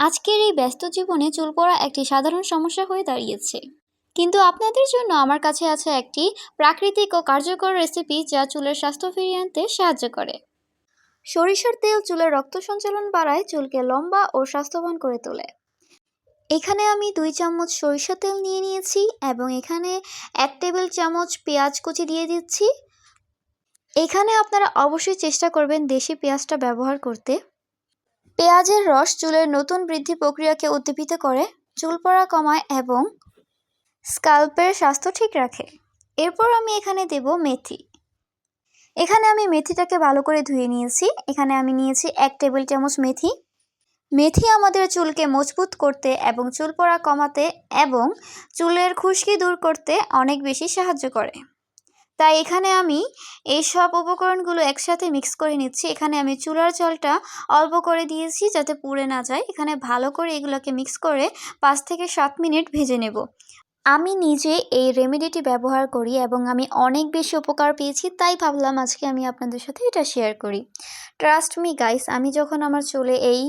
আজকের এই ব্যস্ত জীবনে চুল পড়া একটি সাধারণ সমস্যা হয়ে দাঁড়িয়েছে। কিন্তু আপনাদের জন্য আমার কাছে আছে একটি প্রাকৃতিক ও কার্যকর রেসিপি যা চুলের স্বাস্থ্য ফিরিয়ে আনতে সাহায্য করে। সরিষার তেল চুলের রক্ত সঞ্চালন বাড়ায় চুলকে লম্বা ও স্বাস্থ্যবান করে তোলে। এখানে আমি দুই চামচ সরিষা তেল নিয়ে নিয়েছি এবং এখানে এক টেবিল চামচ পেঁয়াজ কুচি দিয়ে দিচ্ছি। এখানে আপনারা অবশ্যই চেষ্টা করবেন দেশি পেঁয়াজটা ব্যবহার করতে। পেঁয়াজের রস চুলের নতুন বৃদ্ধি প্রক্রিয়াকে উদ্দীপিত করে, চুল পড়া কমায় এবং স্কাল্পের স্বাস্থ্য ঠিক রাখে। এরপর আমি এখানে দেব মেথি। এখানে আমি মেথিটাকে ভালো করে ধুয়ে নিয়েছি। এখানে আমি নিয়েছি এক টেবিল চামচ মেথি। মেথি আমাদের চুলকে মজবুত করতে এবং চুল পড়া কমাতে এবং চুলের খুশকি দূর করতে অনেক বেশি সাহায্য করে। তাই এখানে আমি এই সব উপকরণগুলো একসাথে মিক্স করে নিচ্ছি। এখানে আমি চুলার জলটা অল্প করে দিয়েছি যাতে পুড়ে না যায়। এখানে ভালো করে এগুলোকে মিক্স করে পাঁচ থেকে সাত মিনিট ভেজে নেব। আমি নিজে এই রেমেডিটি ব্যবহার করি এবং আমি অনেক বেশি উপকার পেয়েছি, তাই ভাবলাম আজকে আমি আপনাদের সাথে এটা শেয়ার করি। ট্রাস্ট মি গাইস আমি যখন আমার চুলে এই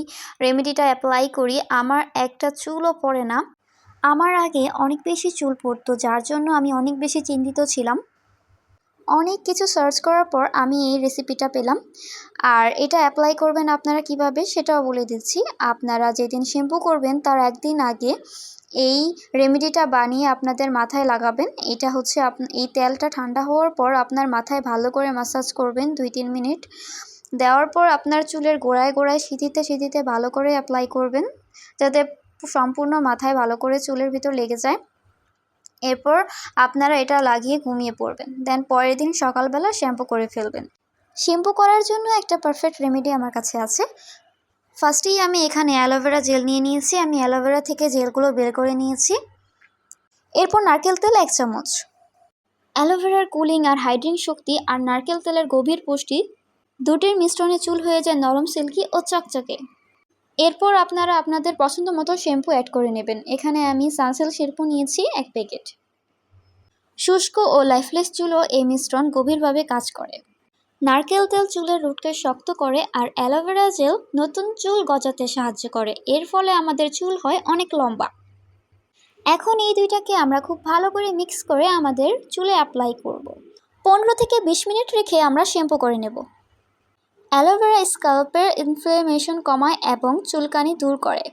রেমেডিটা অ্যাপ্লাই করি, আমার একটা চুলও পড়ে না। আমার আগে অনেক বেশি চুল পড়তো, যার জন্য আমি অনেক বেশি চিন্তিত ছিলাম। অনেক কিছু সার্চ করার পর আমি এই রেসিপিটা পেলাম। আর এটা অ্যাপ্লাই করবেন আপনারা কীভাবে সেটাও বলে দিচ্ছি। আপনারা যেদিন শ্যাম্পু করবেন তার একদিন আগে এই রেমেডিটা বানিয়ে আপনাদের মাথায় লাগাবেন। এটা হচ্ছে এই তেলটা ঠান্ডা হওয়ার পর আপনার মাথায় ভালো করে মাসাজ করবেন দুই তিন মিনিট। দেওয়ার পর আপনার চুলের গোড়ায় গোড়ায় সিঁথিতে সিঁথিতে ভালো করে অ্যাপ্লাই করবেন। যাতে সম্পূর্ণ মাথায় ভালো করে চুলের ভিতর লেগে যায়। এরপর আপনারা এটা লাগিয়ে ঘুমিয়ে পড়বেন। দেন পরের দিন সকালবেলা শ্যাম্পু করে ফেলবেন। শ্যাম্পু করার জন্য একটা পারফেক্ট রেমেডি আমার কাছে আছে। ফার্স্টেই আমি এখানে অ্যালোভেরা জেল নিয়ে নিয়েছি। আমি অ্যালোভেরা থেকে জেলগুলো বের করে নিয়েছি। এরপর নারকেল তেল এক চামচ। অ্যালোভেরার কুলিং আর হাইড্রিং শক্তি আর নারকেল তেলের গভীর পুষ্টি দুটির মিশ্রণে চুল হয়ে যায় নরম, সিল্কি ও চকচকে। এরপর আপনারা আপনাদের পছন্দ মতো শ্যাম্পু অ্যাড করে নেবেন। এখানে আমি সানসেল শ্যাম্পু নিয়েছি এক প্যাকেট শুষ্ক ও লাইফলেস চুলও এই মিশ্রণ গভীরভাবে কাজ করে। নারকেল তেল চুলের রুটকে শক্ত করে আর অ্যালোভেরা জেল নতুন চুল গজাতে সাহায্য করে। এর ফলে আমাদের চুল হয় অনেক লম্বা। এখন এই দুইটাকে আমরা খুব ভালো করে মিক্স করে আমাদের চুলে অ্যাপ্লাই করব। পনেরো থেকে বিশ মিনিট রেখে আমরা শ্যাম্পু করে নেব। অ্যালোভেরা স্কাল্পের ইনফ্লেমেশন কমায় এবং চুলকানি দূর করে।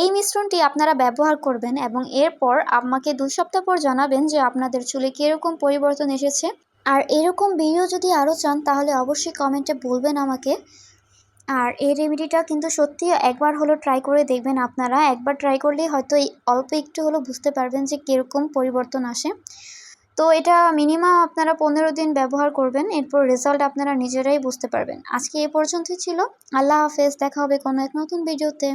এই মিশ্রণটি আপনারা ব্যবহার করবেন এবং এরপর আমাকে দুই সপ্তাহ পর জানাবেন যে আপনাদের চুলে কীরকম পরিবর্তন এসেছে। আর এরকম ভিডিও যদি আরও চান, তাহলে অবশ্যই কমেন্টে বলবেন আমাকে। আর এই রেমেডিটা কিন্তু সত্যি একবার হলো ট্রাই করে দেখবেন আপনারা। একবার ট্রাই করলেই হয়তো এই অল্প একটু হলো বুঝতে পারবেন যে কীরকম পরিবর্তন আসে। তো এটা মিনিমাম আপনারা পনেরো দিন ব্যবহার করবেন, এরপর রেজাল্ট আপনারা নিজেরাই বুঝতে পারবেন। আজকে এ পর্যন্তই ছিল। আল্লাহ হাফেজ, দেখা হবে কোনো এক নতুন ভিডিওতে